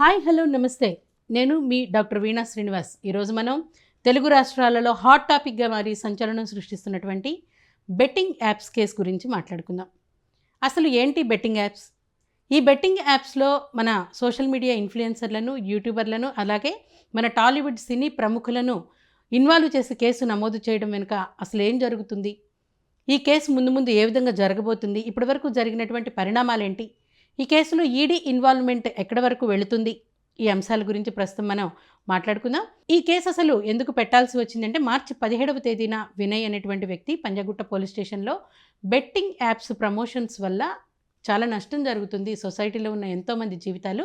Hi hello నమస్తే. నేను మీ doctor వీణా శ్రీనివాస్. ఈరోజు మనం తెలుగు రాష్ట్రాలలో హాట్ టాపిక్గా మారి సంచలనం సృష్టిస్తున్నటువంటి బెట్టింగ్ యాప్స్ కేసు గురించి మాట్లాడుకుందాం. అసలు ఏంటి బెట్టింగ్ యాప్స్? ఈ బెట్టింగ్ యాప్స్లో మన సోషల్ మీడియా ఇన్ఫ్లుయెన్సర్లను యూట్యూబర్లను అలాగే మన టాలీవుడ్ సినీ ప్రముఖులను ఇన్వాల్వ్ చేసి కేసు నమోదు చేయడం వెనుక అసలు ఏం జరుగుతుంది? ఈ కేసు ముందు ముందు ఏ విధంగా జరగబోతుంది? ఇప్పటివరకు జరిగినటువంటి పరిణామాలేంటి? ఈ కేసులో ఈడీ ఇన్వాల్వ్మెంట్ ఎక్కడి వరకు వెళుతుంది? ఈ అంశాల గురించి ప్రస్తుతం మనం మాట్లాడుకుందాం. ఈ కేసు అసలు ఎందుకు పెట్టాల్సి వచ్చిందంటే మార్చి పదిహేడవ తేదీన వినయ్ అనేటువంటి వ్యక్తి పంజాగుట్ట పోలీస్ స్టేషన్లో బెట్టింగ్ యాప్స్ ప్రమోషన్స్ వల్ల చాలా నష్టం జరుగుతుంది. సొసైటీలో ఉన్న ఎంతోమంది జీవితాలు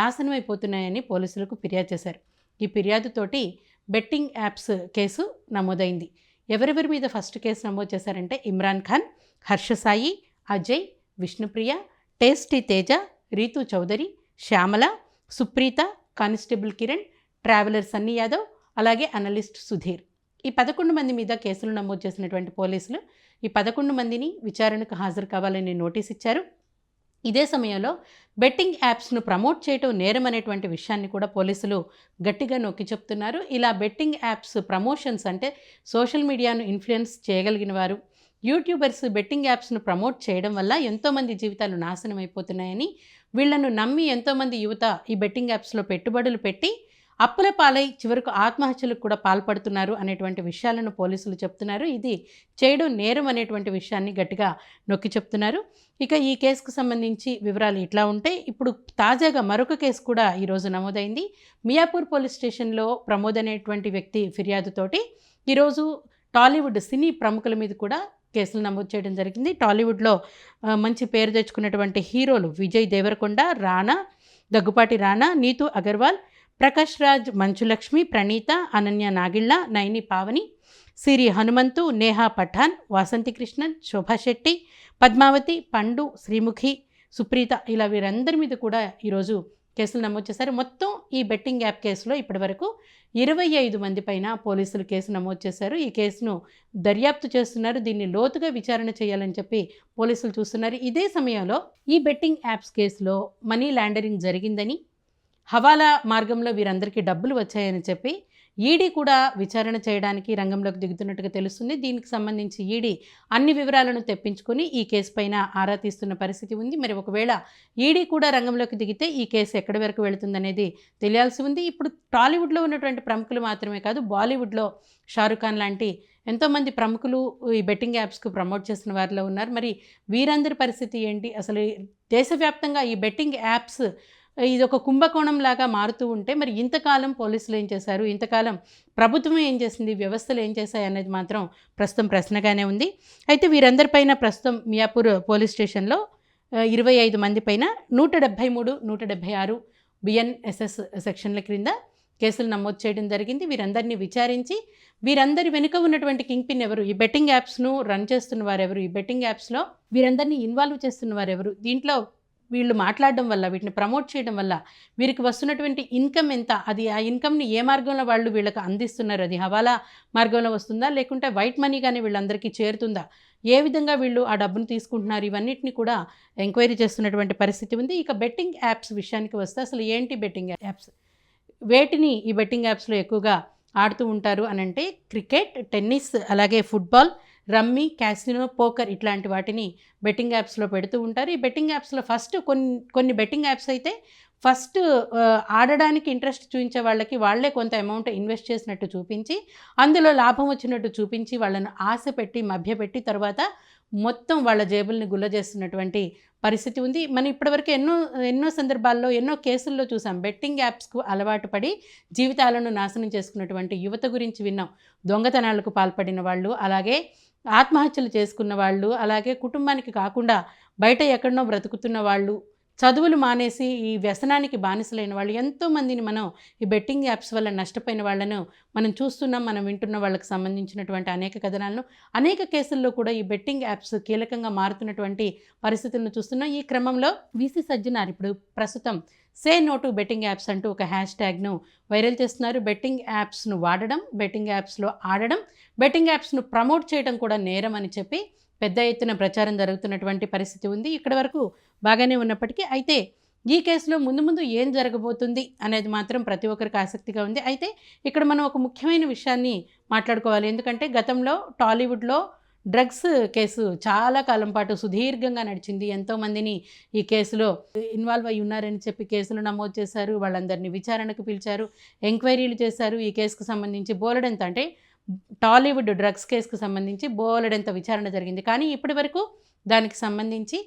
నాశనం అయిపోతున్నాయని పోలీసులకు ఫిర్యాదు చేశారు. ఈ ఫిర్యాదుతోటి బెట్టింగ్ యాప్స్ కేసు నమోదైంది. ఎవరెవరి మీద ఫస్ట్ కేసు నమోదు చేశారంటే Imran Khan Harsha Sai Ajay Vishnupriya tasty Teja Ritu Chowdary Shyamala Supritha constable Kiran traveller Sunny Yadav అలాగే అనలిస్ట్ సుధీర్. ఈ పదకొండు మంది మీద కేసులు నమోదు చేసినటువంటి పోలీసులు ఈ పదకొండు మందిని విచారణకు హాజరు కావాలని నోటీస్ ఇచ్చారు. ఇదే సమయంలో బెట్టింగ్ యాప్స్ను ప్రమోట్ చేయటం నేరం అనేటువంటి విషయాన్ని కూడా పోలీసులు గట్టిగా నొక్కి చెప్తున్నారు. ఇలా బెట్టింగ్ యాప్స్ ప్రమోషన్స్ అంటే సోషల్ మీడియాను ఇన్ఫ్లుయెన్స్ చేయగలిగిన వారు యూట్యూబర్స్ బెట్టింగ్ యాప్స్ను ప్రమోట్ చేయడం వల్ల ఎంతోమంది జీవితాలు నాశనం అయిపోతున్నాయని వీళ్ళను నమ్మి ఎంతోమంది యువత ఈ బెట్టింగ్ యాప్స్లో పెట్టుబడులు పెట్టి అప్పుల పాలై చివరకు ఆత్మహత్యలకు కూడా పాల్పడుతున్నారు అనేటువంటి విషయాలను పోలీసులు చెప్తున్నారు. ఇది చేయడం నేరం అనేటువంటి విషయాన్ని గట్టిగా నొక్కి చెప్తున్నారు. ఇక ఈ కేసుకు సంబంధించి వివరాలు ఇట్లా ఉంటే ఇప్పుడు తాజాగా మరొక కేసు కూడా ఈరోజు నమోదైంది. మియాపూర్ పోలీస్ స్టేషన్లో ప్రమోద్ అనేటువంటి వ్యక్తి ఫిర్యాదుతోటి ఈరోజు టాలీవుడ్ సినీ ప్రముఖుల మీద కూడా కేసులు నమోదు చేయడం జరిగింది. టాలీవుడ్లో మంచి పేరు తెచ్చుకున్నటువంటి హీరోలు విజయ్ దేవరకొండ రానా దగ్గుపాటి రానా నీతు అగర్వాల్ ప్రకాష్ రాజ్ మంచులక్ష్మి ప్రణీత అనన్య నాగిళ్ళ నయని పావని సిరి హనుమంతు నేహా పఠాన్ వాసంతి కృష్ణన్ శోభా శెట్టి పద్మావతి పండు శ్రీముఖి సుప్రీత ఇలా వీరందరి మీద కూడా ఈరోజు కేసులు నమోదు చేశారు. మొత్తం ఈ బెట్టింగ్ యాప్ కేసులో ఇప్పటి వరకు ఇరవై ఐదు మంది పైన పోలీసులు కేసు నమోదు చేశారు. ఈ కేసును దర్యాప్తు చేస్తున్నారు. దీన్ని లోతుగా విచారణ చేయాలని చెప్పి పోలీసులు చూస్తున్నారు. ఇదే సమయంలో ఈ బెట్టింగ్ యాప్స్ కేసులో మనీ లాండరింగ్ జరిగిందని హవాలా మార్గంలో వీరందరికీ డబ్బులు వచ్చాయని చెప్పి ఈడీ కూడా విచారణ చేయడానికి రంగంలోకి దిగుతున్నట్టుగా తెలుస్తుంది. దీనికి సంబంధించి ఈడీ అన్ని వివరాలను తెప్పించుకొని ఈ కేసు పైన ఆరా తీస్తున్న పరిస్థితి ఉంది. మరి ఒకవేళ ఈడీ కూడా రంగంలోకి దిగితే ఈ కేసు ఎక్కడి వరకు వెళుతుందనేది తెలియాల్సి ఉంది. ఇప్పుడు టాలీవుడ్లో ఉన్నటువంటి ప్రముఖులు మాత్రమే కాదు బాలీవుడ్లో షారుఖ్ ఖాన్ లాంటి ఎంతోమంది ప్రముఖులు ఈ బెట్టింగ్ యాప్స్కు ప్రమోట్ చేసిన వారిలో ఉన్నారు. మరి వీరందరి పరిస్థితి ఏంటి? అసలు దేశవ్యాప్తంగా ఈ బెట్టింగ్ యాప్స్ ఇది ఒక కుంభకోణం లాగా మారుతూ ఉంటే మరి ఇంతకాలం పోలీసులు ఏం చేశారు? ఇంతకాలం ప్రభుత్వం ఏం చేసింది? వ్యవస్థలు ఏం చేశాయి? అనేది మాత్రం ప్రస్తుతం ప్రశ్నగానే ఉంది. అయితే వీరందరిపైన ప్రస్తుతం మియాపూర్ పోలీస్ స్టేషన్లో ఇరవై ఐదు మంది పైన నూట డెబ్భై మూడు నూట డెబ్భై ఆరు బిఎన్ఎస్ఎస్ సెక్షన్ల క్రింద కేసులు నమోదు చేయడం జరిగింది. వీరందరినీ విచారించి వీరందరి వెనుక ఉన్నటువంటి కింగ్ పిన్ ఎవరు? ఈ బెట్టింగ్ యాప్స్ను రన్ చేస్తున్న వారెవరు? ఈ బెట్టింగ్ యాప్స్లో వీరందరినీ ఇన్వాల్వ్ చేస్తున్న వారెవరు? దీంట్లో వీళ్ళు మాట్లాడడం వల్ల వీటిని ప్రమోట్ చేయడం వల్ల వీరికి వస్తున్నటువంటి ఇన్కమ్ ఎంత? అది ఆ ఇన్కమ్ని ఏ మార్గంలో వాళ్ళు వీళ్ళకి అందిస్తున్నారు? అది హవాలా మార్గంలో వస్తుందా? లేకుంటే వైట్ మనీగానే వీళ్ళందరికీ చేరుతుందా? ఏ విధంగా వీళ్ళు ఆ డబ్బును తీసుకుంటున్నారు? ఇవన్నిటిని కూడా ఎంక్వైరీ చేస్తున్నటువంటి పరిస్థితి ఉంది. ఇక బెట్టింగ్ యాప్స్ విషయానికి వస్తే అసలు ఏంటి బెట్టింగ్ యాప్స్? వేటిని ఈ బెట్టింగ్ యాప్స్లో ఎక్కువగా ఆడుతూ ఉంటారు అని అంటే క్రికెట్ టెన్నిస్ అలాగే ఫుట్బాల్ రమ్మీ క్యాసినో పోకర్ ఇట్లాంటి వాటిని బెట్టింగ్ యాప్స్లో పెడుతూ ఉంటారు. ఈ బెట్టింగ్ యాప్స్లో ఫస్ట్ కొన్ని కొన్ని బెట్టింగ్ యాప్స్ అయితే ఫస్ట్ ఆడడానికి ఇంట్రెస్ట్ చూపించే వాళ్ళకి వాళ్ళే కొంత అమౌంట్ ఇన్వెస్ట్ చేసినట్టు చూపించి అందులో లాభం వచ్చినట్టు చూపించి వాళ్ళను ఆశ పెట్టి మభ్యపెట్టి తర్వాత మొత్తం వాళ్ళ జేబుల్ని గుల్ల చేస్తున్నటువంటి పరిస్థితి ఉంది. మనం ఇప్పటివరకు ఎన్నో ఎన్నో సందర్భాల్లో ఎన్నో కేసుల్లో చూసాం. బెట్టింగ్ యాప్స్కు అలవాటు పడి జీవితాలను నాశనం చేసుకున్నటువంటి యువత గురించి విన్నాం. దొంగతనాలకు పాల్పడిన వాళ్ళు అలాగే ఆత్మహత్యలు చేసుకున్న వాళ్ళు అలాగే కుటుంబానికి కాకుండా బయట ఎక్కడనో బ్రతుకుతున్న వాళ్ళు చదువులు మానేసి ఈ వ్యసనానికి బానిసలైన వాళ్ళు ఎంతోమందిని మనం ఈ బెట్టింగ్ యాప్స్ వల్ల నష్టపోయిన వాళ్ళను మనం చూస్తున్నాం మనం వింటున్న వాళ్ళకి సంబంధించినటువంటి అనేక కథనాలను. అనేక కేసుల్లో కూడా ఈ బెట్టింగ్ యాప్స్ కీలకంగా మారుతున్నటువంటి పరిస్థితులను చూస్తున్నాం. ఈ క్రమంలో వీసీ సజ్జనార్ ఇప్పుడు ప్రస్తుతం say no to betting apps అంటూ ఒక హ్యాష్ ట్యాగ్ను వైరల్ చేస్తున్నారు. బెట్టింగ్ యాప్స్ను వాడడం బెట్టింగ్ యాప్స్లో ఆడడం బెట్టింగ్ యాప్స్ను ప్రమోట్ చేయడం కూడా నేరం అని చెప్పి పెద్ద ఎత్తున ప్రచారం జరుగుతున్నటువంటి పరిస్థితి ఉంది. ఇక్కడ వరకు బాగానే ఉన్నప్పటికీ అయితే ఈ కేసులో ముందు ముందు ఏం జరగబోతుంది అనేది మాత్రం ప్రతి ఒక్కరికి ఆసక్తిగా ఉంది. అయితే ఇక్కడ మనం ఒక ముఖ్యమైన విషయాన్ని మాట్లాడుకోవాలి. ఎందుకంటే గతంలో టాలీవుడ్లో డ్రగ్స్ కేసు చాలా కాలం పాటు సుదీర్ఘంగా నడిచింది. ఎంతోమందిని ఈ కేసులో ఇన్వాల్వ్ అయి ఉన్నారని చెప్పి కేసులు నమోదు చేశారు. వాళ్ళందరినీ విచారణకు పిలిచారు. ఎంక్వైరీలు చేశారు. ఈ కేసుకు సంబంధించి బోలెడంత అంటే టాలీవుడ్ డ్రగ్స్ కేసుకు సంబంధించి బోలెడంత విచారణ జరిగింది. కానీ ఇప్పటి వరకు దానికి సంబంధించి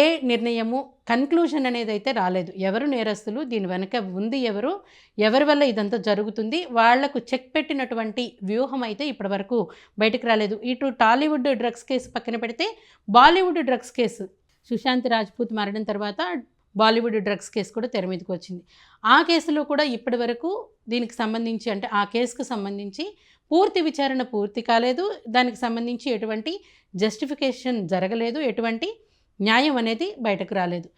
ఏ నిర్ణయము కన్క్లూజన్ అనేది అయితే రాలేదు. ఎవరు నేరస్తులు? దీని వెనక ఉంది ఎవరు? ఎవరి వల్ల ఇదంతా జరుగుతుంది? వాళ్ళకు చెక్ పెట్టినటువంటి వ్యూహం అయితే ఇప్పటివరకు బయటకు రాలేదు. ఇటు టాలీవుడ్ డ్రగ్స్ కేసు పక్కన పెడితే Bollywood drugs case Sushant Rajput మరణం తర్వాత బాలీవుడ్ డ్రగ్స్ కేసు కూడా తెర మీదకి వచ్చింది. ఆ కేసులో కూడా ఇప్పటి వరకు దీనికి సంబంధించి అంటే ఆ కేసుకు సంబంధించి పూర్తి విచారణ పూర్తి కాలేదు. దానికి సంబంధించి ఎటువంటి జస్టిఫికేషన్ జరగలేదు. ఎటువంటి న్యాయం అనేది బయటకు రాలేదు.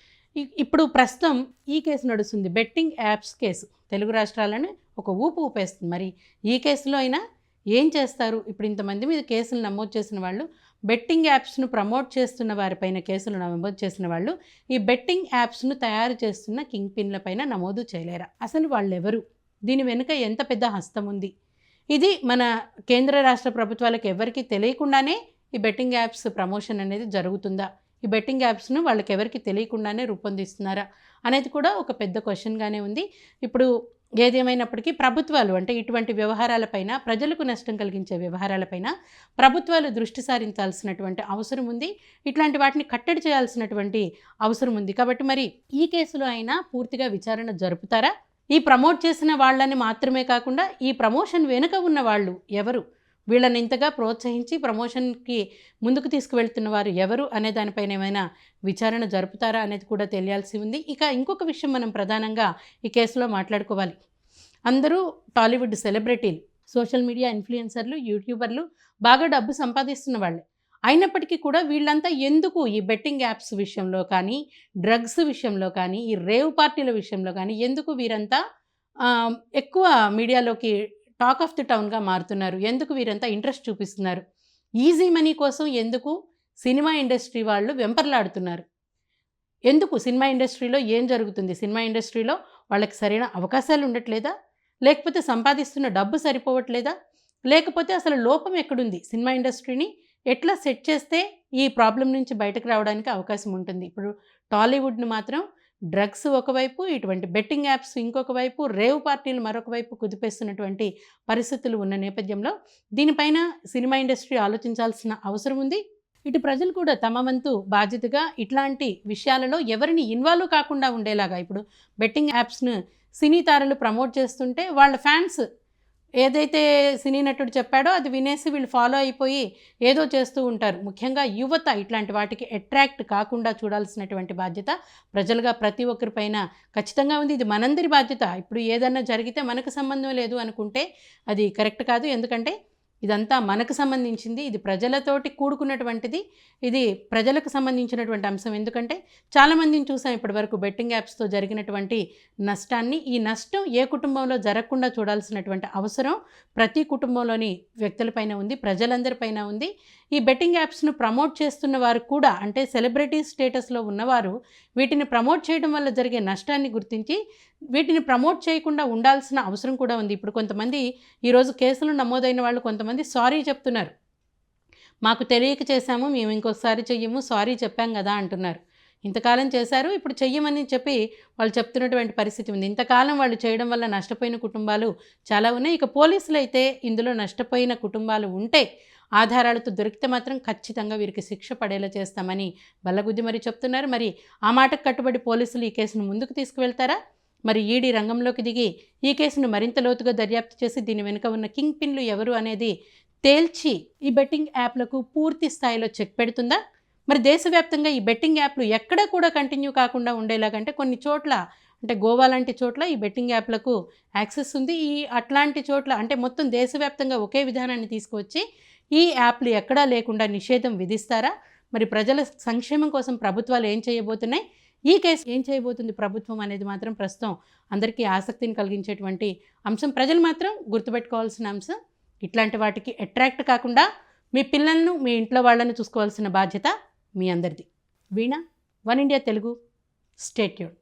ఇప్పుడు ప్రస్తుతం ఈ కేసు నడుస్తుంది. Betting apps case. తెలుగు రాష్ట్రాలను ఒక ఊపు ఊపేస్తుంది. మరి ఈ కేసులో అయినా ఏం చేస్తారు? ఇప్పుడు ఇంతమంది మీద కేసులు నమోదు చేసిన వాళ్ళు బెట్టింగ్ యాప్స్ను ప్రమోట్ చేస్తున్న వారిపైన కేసులు నమోదు చేసిన వాళ్ళు ఈ బెట్టింగ్ యాప్స్ను తయారు చేస్తున్న కింగ్ పిన్లపైన నమోదు చేయలేరా? అసలు వాళ్ళు ఎవరు దీని వెనుక ఎంత పెద్ద హస్తం ఉంది? ఇది మన కేంద్ర రాష్ట్ర ప్రభుత్వాలకు ఎవరికీ తెలియకుండానే ఈ బెట్టింగ్ యాప్స్ ప్రమోషన్ అనేది జరుగుతుందా? ఈ బెట్టింగ్ యాప్స్ను వాళ్ళకి ఎవరికి తెలియకుండానే రూపొందిస్తున్నారా అనేది కూడా ఒక పెద్ద క్వశ్చన్గానే ఉంది. ఇప్పుడు ఏదేమైనప్పటికీ ప్రభుత్వాలు అంటే ఇటువంటి వ్యవహారాలపైన ప్రజలకు నష్టం కలిగించే వ్యవహారాలపైన ప్రభుత్వాలు దృష్టి సారించాల్సినటువంటి అవసరం ఉంది. ఇట్లాంటి వాటిని కట్టడి చేయాల్సినటువంటి అవసరం ఉంది. కాబట్టి మరి ఈ కేసులో అయినా పూర్తిగా విచారణ జరుపుతారా? ఈ ప్రమోట్ చేసిన వాళ్ళని మాత్రమే కాకుండా ఈ ప్రమోషన్ వెనుక ఉన్న వాళ్ళు ఎవరు? వీళ్ళని ఇంతగా ప్రోత్సహించి ప్రమోషన్కి ముందుకు తీసుకువెళ్తున్న వారు ఎవరు అనే దానిపైన ఏమైనా విచారణ జరుపుతారా అనేది కూడా తెలియాల్సి ఉంది. ఇక ఇంకొక విషయం మనం ప్రధానంగా ఈ కేసులో మాట్లాడుకోవాలి. అందరూ టాలీవుడ్ సెలబ్రిటీలు సోషల్ మీడియా ఇన్ఫ్లుయెన్సర్లు యూట్యూబర్లు బాగా డబ్బు సంపాదిస్తున్న వాళ్ళే. అయినప్పటికీ కూడా వీళ్ళంతా ఎందుకు ఈ బెట్టింగ్ యాప్స్ విషయంలో కానీ డ్రగ్స్ విషయంలో కానీ ఈ రేవ్ పార్టీల విషయంలో కానీ ఎందుకు వీరంతా ఎక్కువ మీడియాలోకి టాక్ ఆఫ్ ది టౌన్గా మారుతున్నారు. ఎందుకు వీరంతా ఇంట్రెస్ట్ చూపిస్తున్నారు? ఈజీ మనీ కోసం ఎందుకు సినిమా ఇండస్ట్రీ వాళ్ళు వెంపర్లాడుతున్నారు? ఎందుకు సినిమా ఇండస్ట్రీలో ఏం జరుగుతుంది? సినిమా ఇండస్ట్రీలో వాళ్ళకి సరైన అవకాశాలు ఉండట్లేదా? లేకపోతే సంపాదిస్తున్న డబ్బు సరిపోవట్లేదా? లేకపోతే అసలు లోపం ఎక్కడుంది? సినిమా ఇండస్ట్రీని ఎట్లా సెట్ చేస్తే ఈ ప్రాబ్లం నుంచి బయటకు రావడానికి అవకాశం ఉంటుంది? ఇప్పుడు టాలీవుడ్ను మాత్రం డ్రగ్స్ ఒకవైపు ఇటువంటి బెట్టింగ్ యాప్స్ ఇంకొక వైపు రేవ్ పార్టీలు మరొక వైపు కుదిపేస్తున్నటువంటి పరిస్థితులు ఉన్న నేపథ్యంలో దీనిపైన సినిమా ఇండస్ట్రీ ఆలోచించాల్సిన అవసరం ఉంది. ఇటు ప్రజలు కూడా తమ వంతు బాధ్యతగా ఇట్లాంటి విషయాలలో ఎవరిని ఇన్వాల్వ్ కాకుండా ఉండేలాగా ఇప్పుడు బెట్టింగ్ యాప్స్ను సినీ తారలు ప్రమోట్ చేస్తుంటే వాళ్ళ ఫ్యాన్స్ ఏదైతే సినీ నటుడు చెప్పాడో అది వినేసి వీళ్ళు ఫాలో అయిపోయి ఏదో చేస్తూ ఉంటారు. ముఖ్యంగా యువత ఇట్లాంటి వాటికి అట్రాక్ట్ కాకుండా చూడాల్సినటువంటి బాధ్యత ప్రజలుగా ప్రతి ఒక్కరిపైన ఖచ్చితంగా ఉంది. ఇది మనందరి బాధ్యత. ఇప్పుడు ఏదన్నా జరిగితే మనకు సంబంధం లేదు అనుకుంటే అది కరెక్ట్ కాదు. ఎందుకంటే ఇదంతా మనకు సంబంధించింది ఇది ప్రజలతోటి కూడుకున్నటువంటిది ఇది ప్రజలకు సంబంధించినటువంటి అంశం. ఎందుకంటే చాలామందిని చూసాం ఇప్పటివరకు బెట్టింగ్ యాప్స్తో జరిగినటువంటి నష్టాన్ని. ఈ నష్టం ఏ కుటుంబంలో జరగకుండా చూడాల్సినటువంటి అవసరం ప్రతి కుటుంబంలోని వ్యక్తులపైన ఉంది ప్రజలందరిపైన ఉంది. ఈ బెట్టింగ్ యాప్స్ను ప్రమోట్ చేస్తున్న వారు కూడా అంటే సెలబ్రిటీ స్టేటస్లో ఉన్నవారు వీటిని ప్రమోట్ చేయడం వల్ల జరిగే నష్టాన్ని గుర్తించి వీటిని ప్రమోట్ చేయకుండా ఉండాల్సిన అవసరం కూడా ఉంది. ఇప్పుడు కొంతమంది ఈరోజు కేసులు నమోదైన వాళ్ళు కొంతమంది సారీ చెప్తున్నారు. మాకు తెలియక చేశాము మేము ఇంకొకసారి చెయ్యము సారీ చెప్పాం కదా అంటున్నారు. ఇంతకాలం చేశారు ఇప్పుడు చెయ్యమని చెప్పి వాళ్ళు చెప్తున్నటువంటి పరిస్థితి ఉంది. ఇంతకాలం వాళ్ళు చేయడం వల్ల నష్టపోయిన కుటుంబాలు చాలా ఉన్నాయి. ఇక పోలీసులు అయితే ఇందులో నష్టపోయిన కుటుంబాలు ఉంటే ఆధారాలతో దొరికితే మాత్రం ఖచ్చితంగా వీరికి శిక్ష పడేలా చేస్తామని బల్లగుద్ది మరి చెప్తున్నారు. మరి ఆ మాటకు కట్టుబడి పోలీసులు ఈ కేసును ముందుకు తీసుకువెళ్తారా? మరి ఈడీ రంగంలోకి దిగి ఈ కేసును మరింత లోతుగా దర్యాప్తు చేసి దీని వెనుక ఉన్న కింగ్ పిన్లు ఎవరు అనేది తేల్చి ఈ బెట్టింగ్ యాప్లకు పూర్తి స్థాయిలో చెక్ పెడుతుందా? మరి దేశవ్యాప్తంగా ఈ బెట్టింగ్ యాప్లు ఎక్కడ కూడా కంటిన్యూ కాకుండా ఉండేలాగంటే కొన్ని చోట్ల అంటే గోవా లాంటి చోట్ల ఈ బెట్టింగ్ యాప్లకు యాక్సెస్ ఉంది. ఈ అట్లాంటి చోట్ల అంటే మొత్తం దేశవ్యాప్తంగా ఒకే విధానాన్ని తీసుకువచ్చి ఈ యాప్లు ఎక్కడా లేకుండా నిషేధం విధిస్తారా? మరి ప్రజల సంక్షేమం కోసం ప్రభుత్వాలు ఏం చేయబోతున్నాయి? ఈ కేసు ఏం చేయబోతుంది ప్రభుత్వం అనేది మాత్రం ప్రస్తుతం అందరికీ ఆసక్తిని కలిగించేటువంటి అంశం. ప్రజలు మాత్రం గుర్తుపెట్టుకోవాల్సిన అంశం ఇట్లాంటి వాటికి అట్రాక్ట్ కాకుండా మీ పిల్లలను మీ ఇంట్లో వాళ్ళని చూసుకోవాల్సిన బాధ్యత మీ అందరిది. Veena one India Telugu. స్టేట్యూడ్